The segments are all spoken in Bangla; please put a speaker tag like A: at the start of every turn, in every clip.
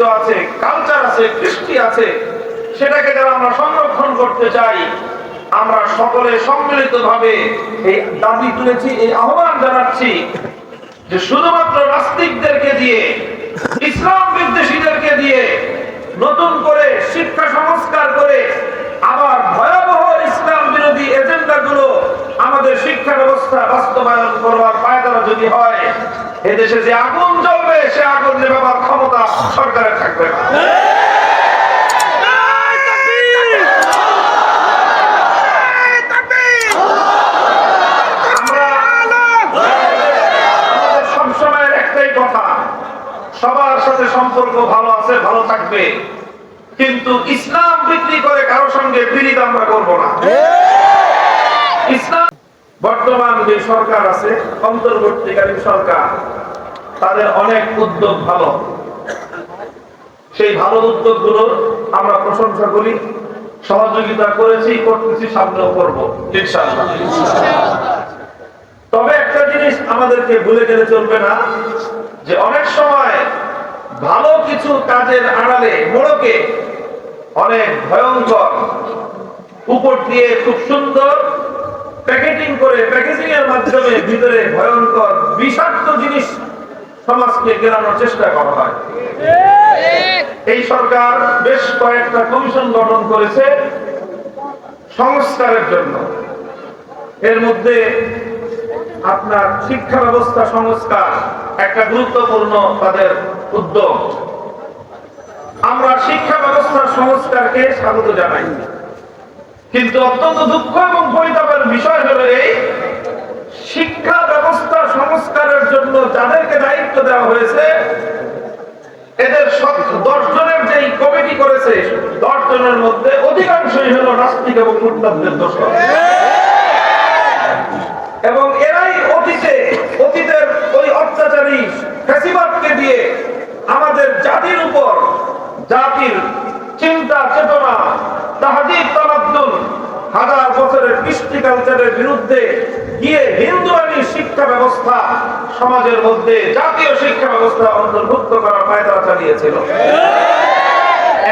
A: ঐতিহ্য আছে কালচার আছে, কৃষ্টি আছে, সেটাকে যারা আমরা সংরক্ষণ করতে চাই। আমরা সকলে সম্মিলিত ভাবে এই দাবি তুলেছি, এই আহ্বান জানাচ্ছি যে শুধুমাত্র নাস্তিকদেরকে দিয়ে, ইসলাম বিদ্বেষীদেরকে দিয়ে নতুন করে শিক্ষা সংস্কার করে আবার ভয়াবহ ইসলাম বিরোধী এজেন্ডা গুলো আমাদের শিক্ষা ব্যবস্থা বাস্তবায়ন করবার পায়তারা যদি হয় এদেশে যে আগুন জ্বলবে, সে আগুন নেবার ক্ষমতা সরকারের থাকবে না। সবার সাথে সম্পর্ক ভালো আছে, ভালো থাকবে। কিন্তু ইসলাম বিক্রি করে কারও সঙ্গে পীড়িত আমরা করব না। ইসলাম বর্তমান যে সরকার আছে, অন্তর্বর্তীকালীন সরকার, তাদের অনেক উদ্যোগ ভালো। সেই ভালো উদ্যোগগুলোর আমরা প্রশংসা করি, সহযোগিতা করেছি, করতেছি, সামনেও করব তবে একটা জিনিস আমাদেরকে ভুলে গেলে চলবে না, যে অনেক সময় ভালো কিছু কাজের আড়ালে মোড়কে অনেক ভয়ঙ্কর উপর দিয়ে খুব সুন্দর প্যাকেটিং করে প্যাকেজিং এর মাধ্যমে ভিতরে ভয়ঙ্কর বিষাক্ত জিনিস সমাজকে গেরানোর চেষ্টা করা হয়। এই সরকার বেশ কয়েকটা কমিশন গঠন করেছে সংস্কারের জন্য। এর মধ্যে আপনার শিক্ষা ব্যবস্থা সংস্কার একটা গুরুত্বপূর্ণ তাদের উদ্যোগ। আমরা শিক্ষা ব্যবস্থার সংস্কারকে স্বাগত জানাই। কিন্তু অত্যন্ত দুঃখ এবং পরিতাপের বিষয় হলো এই শিক্ষা ব্যবস্থা সংস্কারের জন্য যাদেরকে দায়িত্ব দেওয়া হয়েছে, এদের দশ জনের যেই কমিটি করেছে, দশ জনের মধ্যে অধিকাংশই হলো নাস্তিক এবং মুরতাদদের দোষ। এবং এরাই অতীতে, অতীতের ওই অত্যাচারী ফ্যাসিবাদকে দিয়ে আমাদের জাতির উপর জাতির চিন্তা, চেতনা তাহাদির হাজার বছরের কৃষ্টি কালচারের বিরুদ্ধে গিয়ে হিন্দুয়ানি শিক্ষা ব্যবস্থা সমাজের মধ্যে জাতীয় শিক্ষা ব্যবস্থা অন্তর্ভুক্ত করার পায়তারা চালিয়েছিল।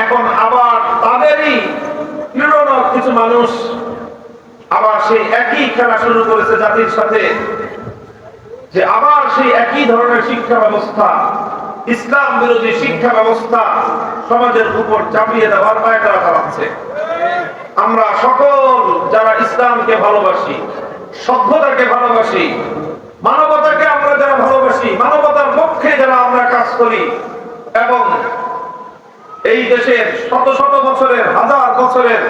A: এখন আবার তাদেরই প্রেরণক কিছু মানুষ আবার সেই একই খেলা শুরু করেছে জাতির সাথে, যে আবার সেই একই ধরনের শিক্ষা ব্যবস্থা, ইসলাম বিরোধী শিক্ষা ব্যবস্থা সমাজের উপর চাপিয়ে দেওয়ার পায়তারা চালাচ্ছে। আমরা সকল যারা ইসলামকে ভালোবাসি, সভ্যতাকে ভালোবাসি, মানবতাকে আমরা যারা ভালোবাসি, মানবতার পক্ষে যারা আমরা কাজ করি এবং এই দেশের শত শত বছরের, হাজার বছরের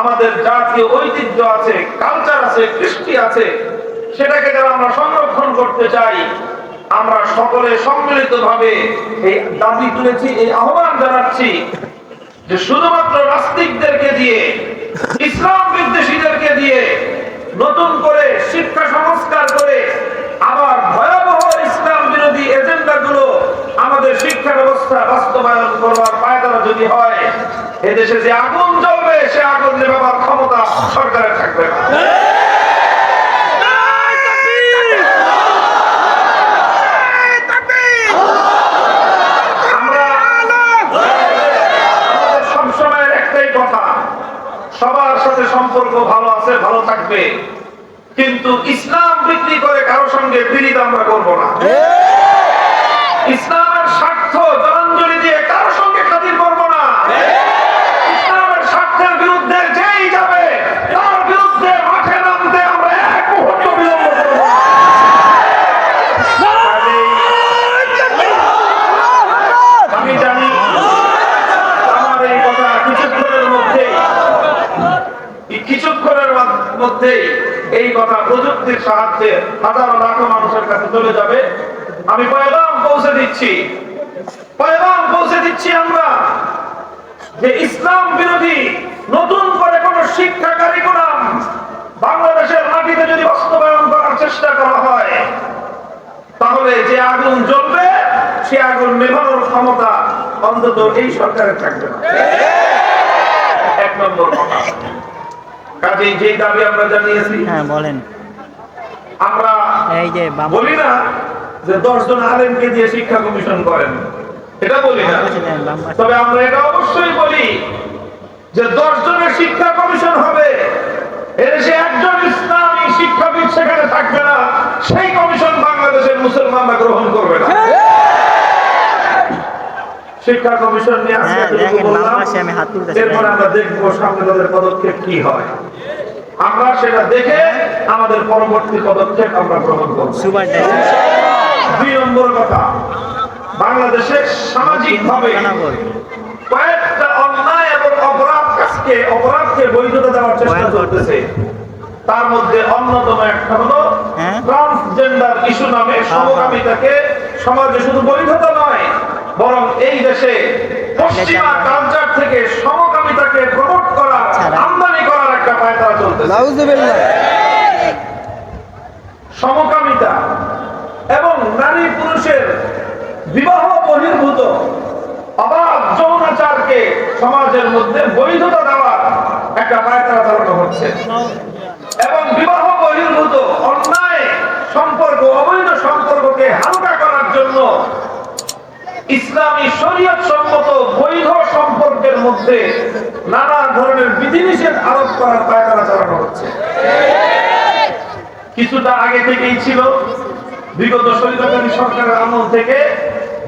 A: আমাদের জাতীয় ঐতিহ্য আছে কালচার আছে, কৃষ্টি আছে, সেটাকে যারা আমরা সংরক্ষণ করতে চাই, আমরা সকলে সম্মিলিত ভাবে এই দাবি তুলেছি, এই আহ্বান জানাচ্ছি যে শুধুমাত্র নাস্তিকদেরকে দিয়ে ইসলাম বিদ্বেষীদেরকে দিয়ে নতুন করে শিক্ষা সংস্কার করে আবার ভয়াবহ ইসলাম বিরোধী এজেন্ডা গুলো আমাদের শিক্ষা ব্যবস্থা বাস্তবায়ন করবার পায়তারা যদি হয়, এদেশে যে আগুন জ্বলবে, সে আগুন নেবার ক্ষমতা সরকারের থাকবে না আমরা আমাদের সবসময়ের একটাই কথা সবার সাথে সম্পর্ক ভালো আছে ভালো থাকবে। কিন্তু ইসলাম বিক্রি করে কারও সঙ্গে পীড়িত আমরা করব না। ইসলামের স্বার্থ জলাঞ্জলি দিয়ে কারও সঙ্গে খাতির করব না ইসলামের স্বার্থের বিরুদ্ধে যেই যাবে তার বিরুদ্ধে মাঠে নামতে আমরা এক মুহূর্ত বিলম্ব করব না। কাজেই আমি জানি আমার এই কথা কিছুক্ষণের মধ্যে কিছুক্ষণের মধ্যে এই কথা প্রযুক্তির সাহায্যে হাজারো লাখো মানুষের কাছে চলে যাবে। আমি পয়গাম পৌঁছে দিচ্ছি। পয়গাম পৌঁছে দিচ্ছি আমরা যে ইসলাম বিরোধী নতুন করে কোন শিক্ষা কারিকুলাম বাংলাদেশের মাটিতে যদি বাস্তবায়ন করার চেষ্টা করা হয়, তাহলে যে আগুন জ্বলবে, সে আগুন নেভানোর ক্ষমতা অন্তত এই সরকারের থাকবে না। এক নম্বর কথা। কাজেই যে দাবি আমরা জানিয়েছি
B: হ্যাঁ বলেন।
A: আমরা
B: এই যে
A: বলি না যে আলেমকে দিয়ে শিক্ষা কমিশন করেন। এটা বলি না। তবে আমরা এটা অবশ্যই বলি যে দশ জনের শিক্ষা কমিশন হবে। এদেশে একজন ইসলামী শিক্ষাবিদ সেখানে থাকবে না সেই কমিশন বাংলাদেশের মুসলমানরা গ্রহণ করবে না। শিক্ষা কমিশন নিয়ে
B: হ্যাঁ,
A: এরপরে আমরা দেখব সামনে তাদের পদক্ষেপ কি হয়। আমরা সেটা দেখে আমাদের পরবর্তী পদক্ষেপ আমরা গ্রহণ করব। দুই নম্বর কথা বাংলাদেশে সামাজিক ভাবে কয়েকটা অন্যায় এবং অপরাধ কাজকে অপরাধকে বৈধতা দেওয়ার চেষ্টা চলতেছে। তার মধ্যে অন্যতম একটা হলো
B: হ্যাঁ?
A: ট্রান্সজেন্ডার ইস্যু নামে সমকামিতাকে সমাজে শুধু বৈধতা নয় বরং এই দেশে পশ্চিমা কালচার থেকে সমকামিতাকে প্রমোট করা আমদানি করার একটা পায়তারা চলতেছে। সমকামিতা এবং নারী পুরুষের বিবাহ বহির্ভূত অবাধ যৌনাচারকে সমাজের মধ্যে বৈধতা দেওয়ার একটা পায়তারা চালানো হচ্ছে এবং বিবাহ বহির্ভূত অন্যায় সম্পর্ক অবৈধ সম্পর্ককে হালকা করার জন্য ইসলামী শরীয়ত সম্মত বৈধ সম্পর্কের মধ্যে নানা ধরনের বিধিনিষেধ আরোপ করার পায়তারা চালানো হচ্ছে। কিছুটা আগে থেকেই ছিল। বিগত স্বৈরাচারী সরকারের আমল থেকে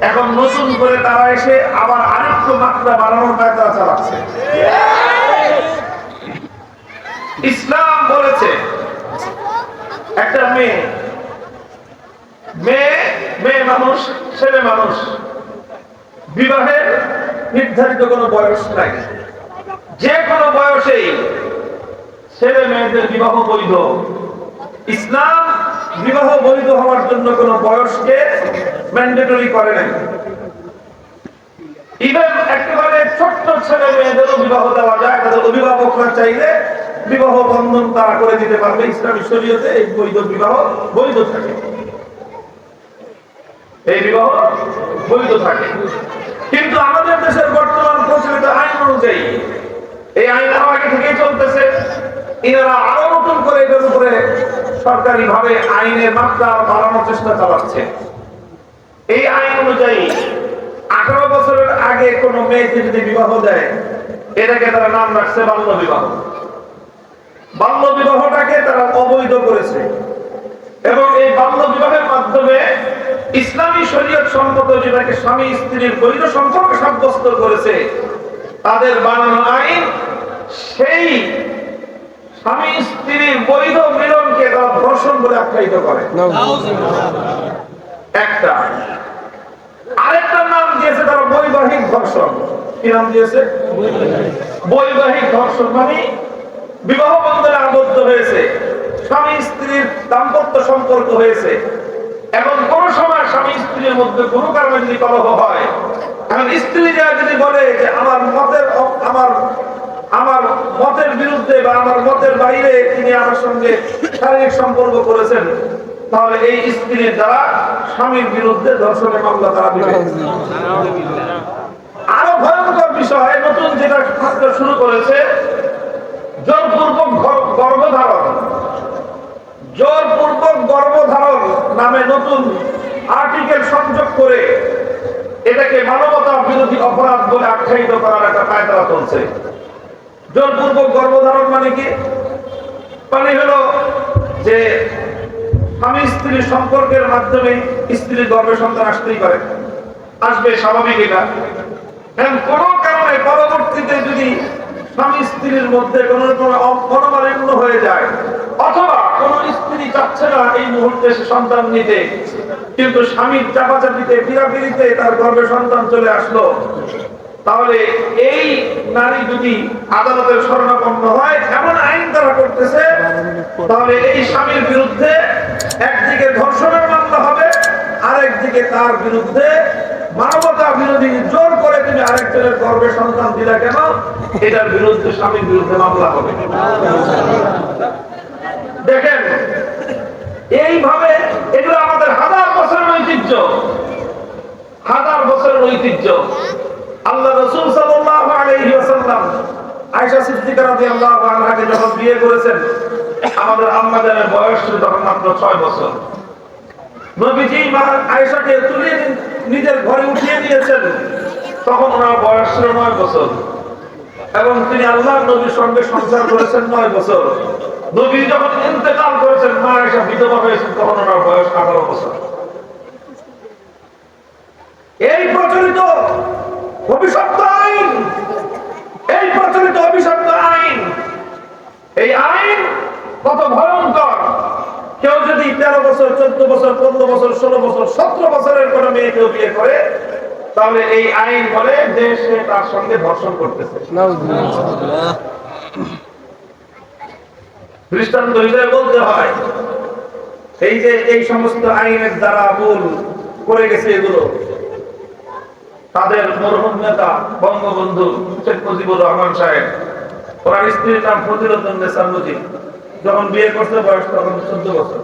A: এখন নতুন করে তারা এসে আবার আরেকটু মাত্রা বাড়ানোর কায়দা চালাচ্ছে। ইসলাম বলেছে, একটা মেয়ে মেয়ে মেয়ে মানুষ, ছেলে মানুষ। বিবাহের নির্ধারিত কোনো বয়স নাই। যে কোনো বয়সেই ছেলে মেয়েদের বিবাহ বৈধ। ইসলাম বিবাহ বৈধ হওয়ার জন্য কোন বয়সকে ম্যান্ডেটরি করে নাই। ছোট্ট ছেলে মেয়েদেরও বিবাহ দেওয়া যায় অভিভাবকরা চাইলে বিবাহ বন্ধন তারা করে দিতে পারবে। ইসলামী শরীয়তে বৈধ বিবাহ বৈধ থাকে। বিবাহ বৈধ থাকে। কিন্তু আমাদের দেশের বর্তমান প্রচলিত আইন অনুযায়ী এই আইন আরও আগে থেকেই চলতেছে। এনারা আরও নতুন করে এটার উপরে সরকারি ভাবে আইনের মাত্রা বাড়ানোর চেষ্টা চালাচ্ছে। এই আইন অনুযায়ী আঠারো বছরের আগে কোনো মেয়েকে যদি বিবাহ দেয় এটাকে তারা নাম রাখছে বাল্য বিবাহ। বাল্য বিবাহটাকে তারা অবৈধ করেছে। এবং এই বাল্য বিবাহের মাধ্যমে ইসলামী শরীয়ত সম্মত যেটাকে স্বামী স্ত্রীর বৈধ সম্পর্ক সাব্যস্ত করেছে, তাদের বানানো আইন, সেই স্বামী স্ত্রীর বৈধ মিলনকে তারা ধর্ষণ বলে আখ্যায়িত করে। একটা। আরেকটা নাম দিয়েছে তারা বৈবাহিক ধর্ষণ। কি নাম দিয়েছে? বৈবাহিক ধর্ষণ মানে বিবাহ বন্ধনে আবদ্ধ হয়েছে, স্বামী স্ত্রীর দাম্পত্য সম্পর্ক হয়েছে। এখন কোন সময় স্বামী স্ত্রীর মধ্যে কোনো কারণে যদি কলহ হয়, এখন স্ত্রী যা যদি বলে যে আমার মতের আমার আমার মতের বিরুদ্ধে বা আমার মতের বাইরে তিনি আমার সঙ্গে শারীরিক সম্পর্ক করেছেন, তাহলে এই স্ত্রীর দ্বারা স্বামীর বিরুদ্ধে ধর্ষণের মামলা তারা আরও ভয়ঙ্কর বিষয়, নতুন যেটা শুরু করেছে, জোরপূর্বক গর- গর্ভধারণ জোরপূর্বক গর্ভধারণ নামে নতুন আর্টিকেল সংযোগ করে এটাকে মানবতা বিরোধী অপরাধ বলে আখ্যায়িত করার একটা পায়তারা চলছে। জোরপূর্বক গর্ভধারণ মানে কি? মানে হলো যে স্বামী স্ত্রী সম্পর্কের মাধ্যমে স্ত্রীর গর্ভে সন্তান আসতেই পারে। আসবে স্বাভাবিক এটা। এখন কোন কারণে পরবর্তীতে যদি স্বামী স্ত্রীর মধ্যে কোন রকম মনোমালিন্য হয়ে যায়, অথবা চাচ্ছে না এই মুহূর্তে সন্তান নিতে। কিন্তু স্বামীর চাপাচাপিতে পিরাপিরিতে তার গর্ভে সন্তান চলে আসলো। তাহলে এই নারী যদি আদালতের শরণাপন্ন হয়, এমন আইন তারা করতেছে, তাহলে এই স্বামীর বিরুদ্ধে একদিকে ধর্ষণের মামলা হবে, আরেকদিকে তার বিরুদ্ধে মানবতা বিরোধী জোর করে তুমি আরেকজনের গর্ভে সন্তান দিলা কেন? এটার বিরুদ্ধে স্বামীর বিরুদ্ধে মামলা হবে। দেখেন এইভাবে এগুলো আমাদের হাজার বছরের ঐতিহ্য। হাজার বছরের ঐতিহ্য। আল্লাহ রসুল 6 বছর। নবীজি মা তুলে নিজের ঘরে উঠিয়ে নিয়েছেন তখন নয় বছর। এবং তিনি আল্লাহ নবীর সঙ্গে সংসার করেছেন নয় বছর। নবী যখন ইন্তেকাল করেছেন, মা আয়েশা বিধবা হয়েছেন, তখন ওনার বয়স আঠারো বছর। এই প্রচলিত অভিশপ্ত আইন, এই প্রচলিত অভিশপ্ত আইন, এই আইন কত ভয়ঙ্কর। কেউ যদি তেরো বছর, চোদ্দ বছর, পনেরো বছর, ষোলো বছর, সতেরো বছরের কোনো মেয়ে কেউ বিয়ে করে, তাহলে এই আইন বলে সে তার সঙ্গে ধর্ষণ করতেছে। দৃষ্টান্ত হিসেবে বলতে হয়। এই যে এই সমস্ত আইনের দ্বারা ভুল করে গেছে এগুলো, তাদের মরহুম নেতা, বঙ্গবন্ধু শেখ মুজিবুর রহমান সাহেব, ওনার স্ত্রীর নাম ফজিলতুন নেসা মুজিব। যখন বিয়ে করতে বয়স তখন চোদ্দ বছর।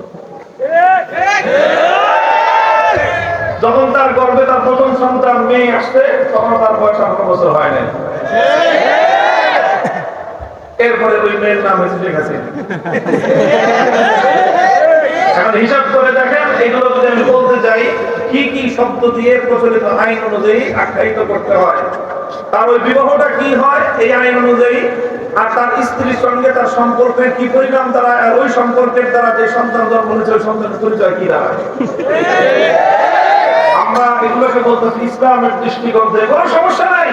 A: যখন তার গর্ভে তার প্রথম সন্তান মেয়ে আসছে, তখন তার বয়স আঠারো বছর হয় নাই। এরপরে ওই মেয়ের নাম হয়েছে শেখ হাসিনা। হিসাব করে দেখেন, এগুলো যদি আমি বলতে যাই, কি কি শব্দ দিয়ে প্রচলিত আইন অনুযায়ী আখ্যায়িত করতে হয়? তার ওই বিবাহটা কি হয় এই আইন অনুযায়ী? আর তার স্ত্রীর সঙ্গে তার সম্পর্কের কি পরিণাম আর ওই সম্পর্কের দ্বারা যে সন্তান জন্ম হয়েছে, ওই সন্তানের পরিচয় কি দাঁড়ায় আমরা এগুলোকে বলতেছি ইসলামের দৃষ্টিকোণ থেকে। কোনো সমস্যা নাই।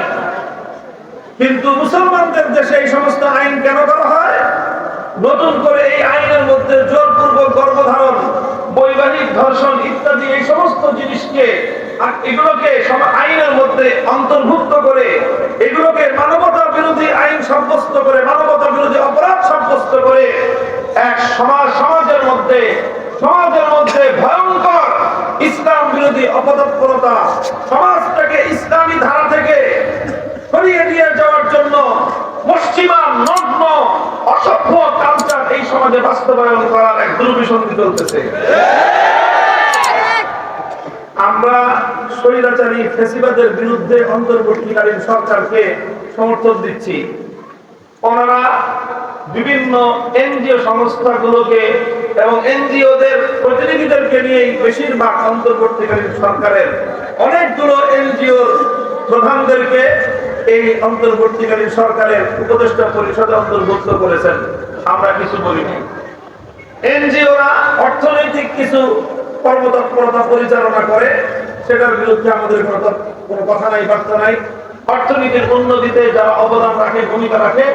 A: কিন্তু মুসলমানদের দেশে এই সমস্ত আইন কেন করা হয়? নতুন করে এই আইনের মধ্যে জোরপূর্বক গর্ভধারণ, বৈবাহিক ধর্ষণ ইত্যাদি এই সমস্ত জিনিসকে এগুলোকে আইনের মধ্যে অন্তর্ভুক্ত করে এগুলোকে মানবতা বিরোধী আইন সাব্যস্ত করে, মানবতা বিরোধী অপরাধ সাব্যস্ত করে এক সমাজ সমাজের মধ্যে সমাজের মধ্যে ভয়ঙ্কর ইসলাম বিরোধী অপতৎপরতা, সমাজটাকে ইসলামী ধারা থেকে সরিয়ে দিয়ে যাওয়ার জন্য পশ্চিমা নগ্ন, অসভ্য কালচার এই সমাজে বাস্তবায়ন করার এক দুর্বিসন্ধি চলতেছে। আমরা স্বৈরাচারী ফেসিবাদের বিরুদ্ধে অন্তর্বর্তীকালীন সরকারকে সমর্থন দিচ্ছি। ওনারা বিভিন্ন এনজিও সংস্থাগুলোকে এবং এনজিওদের প্রতিনিধিদেরকে নিয়েই বেশিরভাগ অন্তর্বর্তীকালীন সরকারের অনেকগুলো এনজিওর প্রধানদেরকে এই অন্তর্বর্তীকালীন সরকারের উপদেষ্টা পরিষদে অন্তর্ভুক্ত করেছেন। আমরা কিছু বলিনি এনজিওরা অর্থনৈতিক কিছু কর্মতৎপরতা পরিচালনা করে, সেটার বিরুদ্ধে আমাদের কোনো কথা নাই, বার্তা নাই। অর্থনীতির উন্নতিতে যারা অবদান রাখে, ভূমিকা রাখে,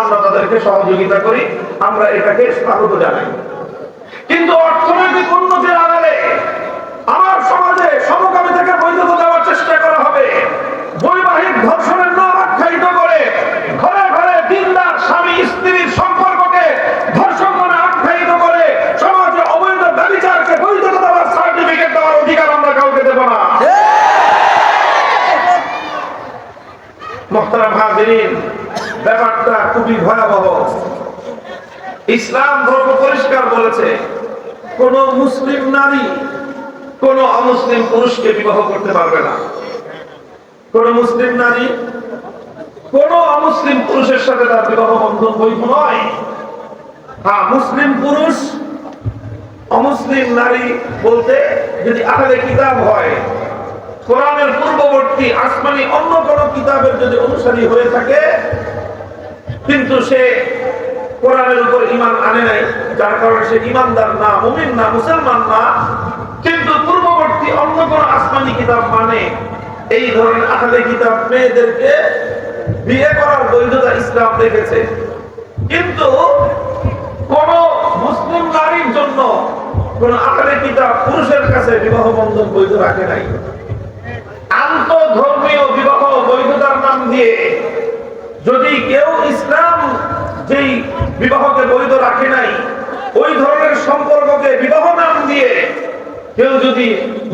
A: আমরা তাদেরকে সহযোগিতা করি। আমরা এটাকে স্বাগত জানাই। কিন্তু অর্থনৈতিক উন্নতির আড়ালে আমার সমাজে সমকামী থেকে বৈধতা দেওয়ার চেষ্টা করা হবে বৈবাহিক ধর্ষণের নাম আখ্যায়িত করে ঘরে ঘরে দিনদার স্বামী স্ত্রীর সম্পর্ককে ধর্ষণ মানে আখ্যায়িত করে সমাজে অবৈধ ব্যবচারকে বৈধতা দেওয়ার সার্টিফিকেট দেওয়ার অধিকার আমরা কাউকে দেব না মোহতারাম হাজিরিন ব্যাপারটা খুবই ভয়াবহ ইসলাম ধর্ম পরিষ্কার বলেছে, কোন মুসলিম নারী কোন অমুসলিম পুরুষকে বিবাহ করতে পারবে না। কোন মুসলিম নারী কোন অমুসলিম পুরুষের সাথে তার বিবাহ বন্ধন বৈধ নয়। হ্যাঁ মুসলিম পুরুষ, অমুসলিম নারী বলতে যদি আহলে কিতাব হয়, কোরআনের পূর্ববর্তী আসমানি অন্য কোন কিতাবের যদি অনুসারী হয়ে থাকে, কিন্তু সে কোরআনের উপর ইমান আনে নাই, যার কারণে সে ইমানদার না, মুমিন না, মুসলমান না। কিন্তু পূর্ববর্তী অন্য কোন আসমানি কিতাব মানে এই ধরনের আহলে কিতাব মেয়েদেরকে বিয়ে করার বৈধতা ইসলাম দেখেছে কিন্তু কোন মুসলিম নারীর জন্য কোন আহলে কিতাব পুরুষের কাছে বিবাহ বন্ধন বৈধ রাখে নাই। আন্তধর্মীয় বিবাহ বৈধতার নাম দিয়ে যদি কেউ ইসলাম যেই বিবাহকে বৈধ রাখে নাই, ওই ধরনের সম্পর্ককে বিবাহ নাম দিয়ে কেউ যদি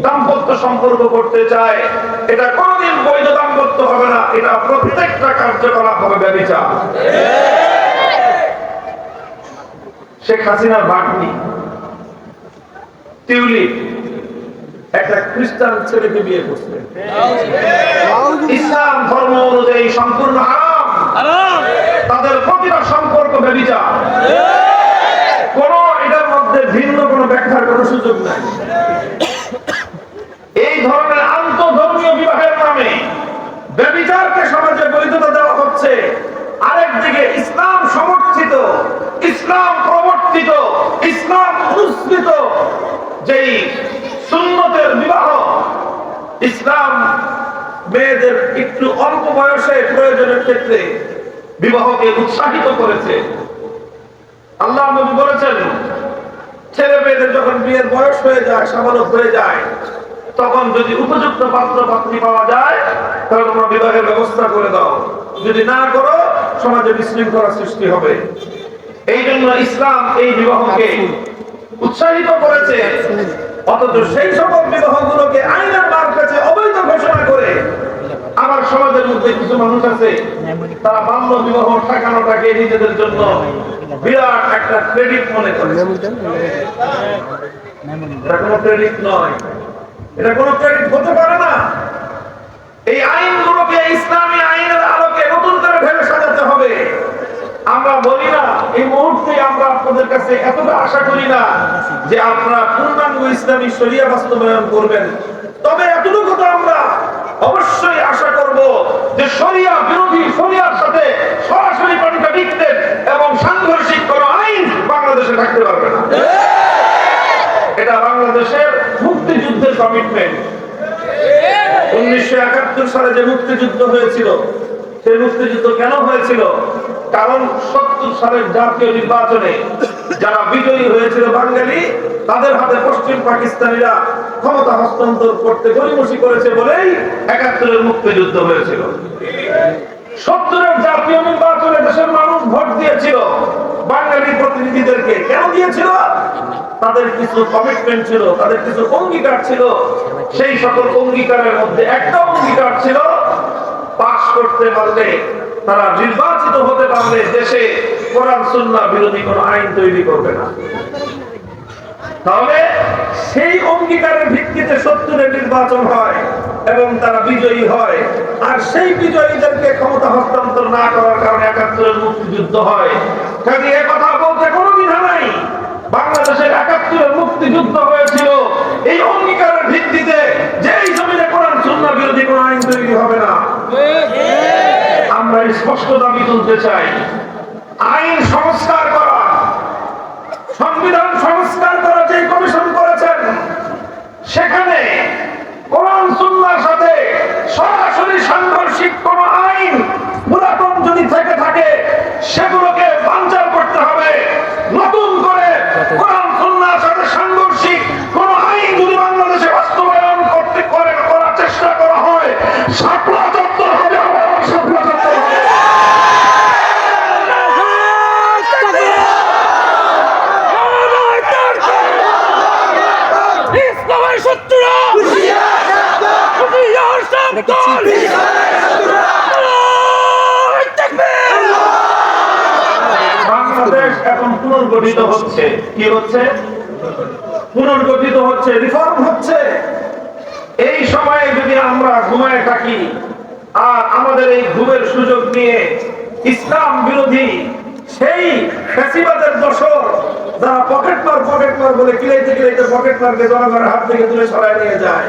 A: দাম্পত্য সম্পর্ক করতে চায়, এটা কোনদিন বৈধ দাম্পত্য হবে না, এটা প্রত্যেকটা কার্যকলাপ হবে ব্যবচার। শেখ হাসিনার বাগনি টিউলিপ, একটা খ্রিস্টান ছেলেকে বিয়ে করছে। ইসলাম ধর্ম অনুযায়ী সম্পূর্ণ হারাম। তাদের প্রতিটা সম্পর্ক ব্যবচার। কোন এটার মধ্যে ভিন্ন কোন ব্যাখ্যার কোন সুযোগ নাই। এই ধরনের আন্তধর্মীয় বিবাহের নামে ব্যবচারকে সমাজে বৈধতা দেওয়া হচ্ছে। আরেকদিকে ইসলাম সমর্থিত, ইসলাম প্রবর্তিত, ইসলাম পুরস্কৃত যেই সুন্নতের বিবাহ, ইসলাম মেয়েদের একটু অল্প বয়সে প্রয়োজনের ক্ষেত্রে বিবাহকে উৎসাহিত করেছে। আল্লাহ নবী বলেছেন, ছেলে মেয়েদের যখন বিয়ের বয়স হয়ে যায় সাবালক হয়ে যায়, তখন যদি উপযুক্ত পাত্র পাত্রী পাওয়া যায়, তাহলে তোমরা বিবাহের ব্যবস্থা করে দাও। যদি না করো, সমাজে বিশৃঙ্খলা সৃষ্টি হবে। এই জন্য ইসলাম এই বিবাহকে উৎসাহিত করেছে। অথচ সেই সকল বিবাহগুলোকে আইনের মার কাছে অবৈধ ঘোষণা করে আমার সমাজের মধ্যে কিছু মানুষ আছে, তারা বাল্য বিবাহ ঠেকানোটাকে নিজেদের জন্য বিরাট একটা ক্রেডিট মনে করে। এটা কোনো ক্রেডিট নয়। এটা কোনো ক্রেডিট হতে পারে না। এই আইনগুলোকে, ইসলামী আইনের আলোকে নতুন করে ভেবে সাজাতে হবে। আমরা বলি না, এই মুহূর্তে আমরা আপনাদের কাছে এতটা আশা করি না যে আপনারা পূর্ণাঙ্গ ইসলামী শরিয়া বাস্তবায়ন করবেন। তবে এতটুকু তো আমরা অবশ্যই আশা করব যে শরিয়া বিরোধী শরিয়ার সাথে সরাসরি কন্ট্রাডিক্টেড এবং সাংঘর্ষিক কোনো আইন বাংলাদেশে থাকতে পারবে না। এটা বাংলাদেশের মুক্তিযুদ্ধের কমিটমেন্ট উনিশশো একাত্তর সালে যে মুক্তিযুদ্ধ হয়েছিল, সেই মুক্তিযুদ্ধ কেন হয়েছিল? কারণ সত্তর সালের জাতীয় নির্বাচনে যারা বিজয়ী হয়েছিল বাঙালি, তাদের হাতে পশ্চিম পাকিস্তানিরা ক্ষমতা হস্তান্তর করতে গরিমসি করেছে বলেই একাত্তরের মুক্তিযুদ্ধ হয়েছিল। সত্তরের জাতীয় নির্বাচনে দেশের মানুষ ভোট দিয়েছিল। বাঙালি প্রতিনিধিদেরকে কেন দিয়েছিল? তাদের কিছু কমিটমেন্ট ছিল, তাদের কিছু অঙ্গীকার ছিল। সেই সকল অঙ্গীকারের মধ্যে একটা অঙ্গীকার ছিল, পাশ করতে পারলে, তারা নির্বাচিত হতে পারলে দেশে কোরআন, সুন্নাহ বিরোধী কোনো আইন তৈরি করবে না। তাহলে সেই অঙ্গীকারের ভিত্তিতে সত্তরের নির্বাচন হয় এবং তারা বিজয়ী হয়। আর সেই বিজয়ীদেরকে ক্ষমতা হস্তান্তর না করার কারণে একাত্তরের মুক্তিযুদ্ধ হয়। কাজে এ কথা বলতে কোনো দ্বিধা নাই। বাংলাদেশের একাত্তরের মুক্তিযুদ্ধ হয়েছিল। এই অঙ্গীকারের ভিত্তিতে যেই জমিনে কোরআন সুন্নাহ বিরোধী কোনো আইন তৈরি হবে না। আমরা স্পষ্ট দাবি তুলতে চাই। আইন সংস্কার করা সংবিধান সংস্কার করা যে কমিশন করেছেন, সেখানে কোরআন সুন্নাহর সাথে সরাসরি সাংঘর্ষিক কোন আইন পুরাতন যদি থেকে থাকে, সেগুলোকে বাঞ্চার পুনর্গঠিত হচ্ছে। কি হচ্ছে? পুনর্গঠিত হচ্ছে রিফর্ম হচ্ছে। এই সময়ে যদি আমরা ঘুমায় থাকি, আর আমাদের এই ঘুমের সুযোগ নিয়ে ইসলাম বিরোধী সেই ফেসিবাদের দশর যারা পকেট মার পকেট মার বলে কিলাইতে কিলাইতে পকেট মারকে জনগণের হাত থেকে তুলে সরাই নিয়ে যায়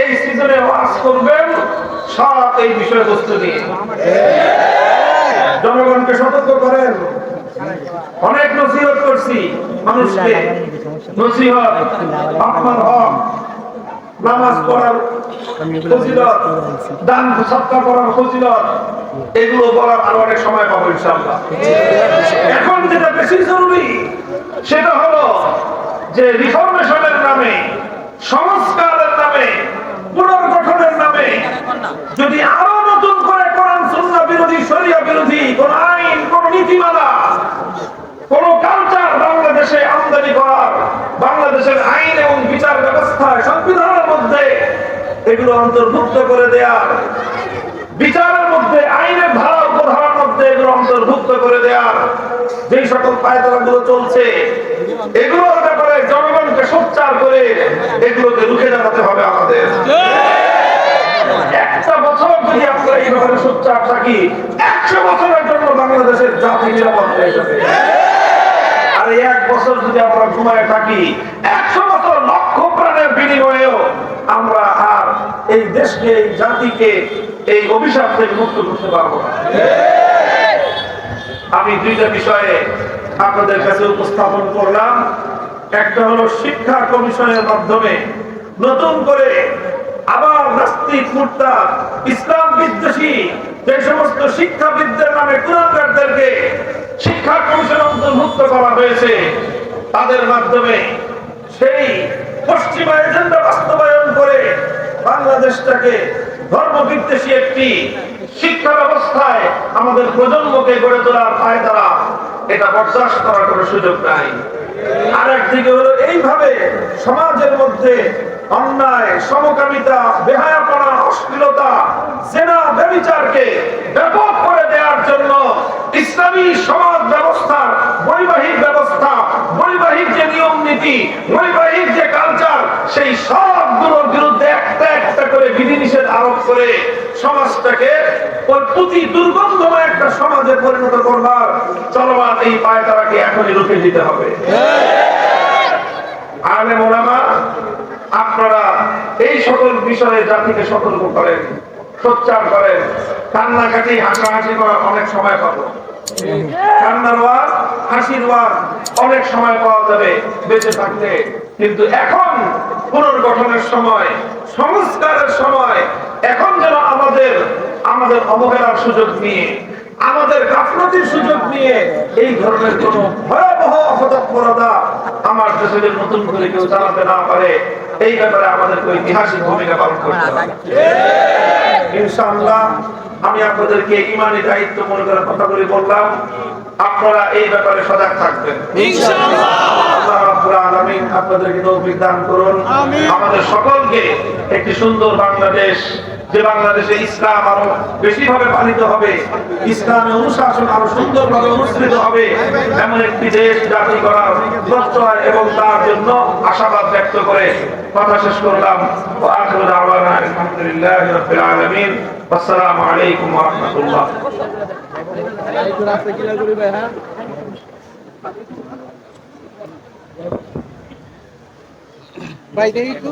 A: এই সিজনে ওয়াজ করবেন সব এই বিষয়বস্তু নিয়ে। জনগণকে সতর্ক করেন। অনেক নসিহত করছি মানুষকে। নসিহত আপনার হক, নামাজ পড়ার ফজিলত, দান সৎকার করার ফজিলত, এগুলো বলার আরও অনেক সময় পাবো ইনশাআল্লাহ। এখন যেটা বেশি জরুরি, সেটা হলো যে রিফরমেশনের নামে, সংস্কারের নামে পুনর্গঠনের নামে যদি আরও নতুন করে কোরআন, সুন্নাহ বিরোধী, শরিয়া বিরোধী, কোন আইন, কোন নীতিমালা, কোন কালচার বাংলাদেশে আমদানি করার, বাংলাদেশের আইন এবং বিচার ব্যবস্থায় সংবিধানের মধ্যে এগুলো অন্তর্ভুক্ত করে দেয়ার বিচারের মধ্যে, আইনের ধারা উপধারার মধ্যে এগুলো অন্তর্ভুক্ত করে দেওয়ার যেই সকল পায়তারাগুলো চলছে, এগুলোর ব্যাপারে জনগণকে সোচ্চার করে এগুলোকে রুখে দাঁড়াতে হবে একশো বছরের জন্য বাংলাদেশের জাতি নিরাপদ হয়ে যাবে। আর এক বছর যদি আমরা ঘুমায় থাকি, একশো বছর লক্ষ প্রাণের বিনিময়েও আমরা আর এই দেশকে, এই জাতিকে, এই অভিশাপ থেকে মুক্ত করতে পারব না। আমি দুইটা বিষয়ে আপনাদের কাছে উপস্থাপন করলাম। একটা হলো শিক্ষা কমিশনের মাধ্যমে নতুন করে আবার নাস্তিক মুর্তা ইসলাম বিদ্বেষী যে সমস্ত শিক্ষাবিদদের নামে কুরঙ্গারদেরকে শিক্ষা কমিশন অন্তর্ভুক্ত করা হয়েছে, তাদের মাধ্যমে সেই পশ্চিমা এজেন্ডা বাস্তবায়ন করে বাংলাদেশটাকে ধর্মবিদ্বেষী একটি শিক্ষা ব্যবস্থায় আমাদের প্রজন্মকে গড়ে তোলার পায় তারা, এটা বরদাস্ত করার কোনো সুযোগ নাই। আর একদিকে হলো, এইভাবে সমাজের মধ্যে অন্যায় সমকামিতা বেহায়াপনা অশ্লীলতা জেনা ব্যবিচারকে ব্যাপক করে দেওয়ার জন্য ইসলামী সমাজ ব্যবস্থার বৈবাহিক ব্যবস্থা বৈবাহিক যে নিয়ম নীতি বৈবাহিক যে কালচার সেই সবগুলোর বিরুদ্ধে একটা একটা করে বিধিনিষেধ আরোপ করে সমাজটাকে প্রতি দুর্গন্ধময় একটা সমাজে পরিণত করবার চলমান এই পায়তারাকে এখনই রুখে দিতে হবে। আলে মোলামা আপনারা এই সকল বিষয়ে জাতিকে সতর্ক করেন, সোচ্চার করেন। কান্নাকাটি, হাসাহাসি করার অনেক সময় পাবো। অনেক সময় পাওয়া যাবে বেঁচে থাকতে। কিন্তু এখন পুনর্গঠনের সময়, সংস্কারের সময়, এখন যেন আমাদের আমাদের অবহেলার সুযোগ নিয়ে আমাদের গাফলতির সুযোগ নিয়ে এই ধরনের কোন ভয়াবহ অপতৎপরতা আমার দেশে নতুন করে কেউ চালাতে না পারে। এই ব্যাপারে আমাদেরকে ঐতিহাসিক ভূমিকা পালন করতে হবে। ইনশাআল্লাহ আমি আপনাদেরকে ইমানি দায়িত্ব মনে করে কথাগুলি বললাম। আপনারা এই ব্যাপারে সজাগ থাকবেন। আপনাদেরকে তৌফিক দান করুন। আমাদের সকলকে একটি সুন্দর বাংলাদেশ যে বাংলাদেশে ইসলাম আরও বেশি ভাবে পালিত হবে, ইসলামী অনুশাসন আরও সুন্দরভাবে অনুষ্ঠিত হবে, এমন একটি দেশ জাতি করার প্রত্যয় এবং তার জন্য আশাবাদ ব্যক্ত করে কথা শেষ করলাম। আলহামদুলিল্লাহি রাহমাতুল্লাহ।
B: দেখি একটু।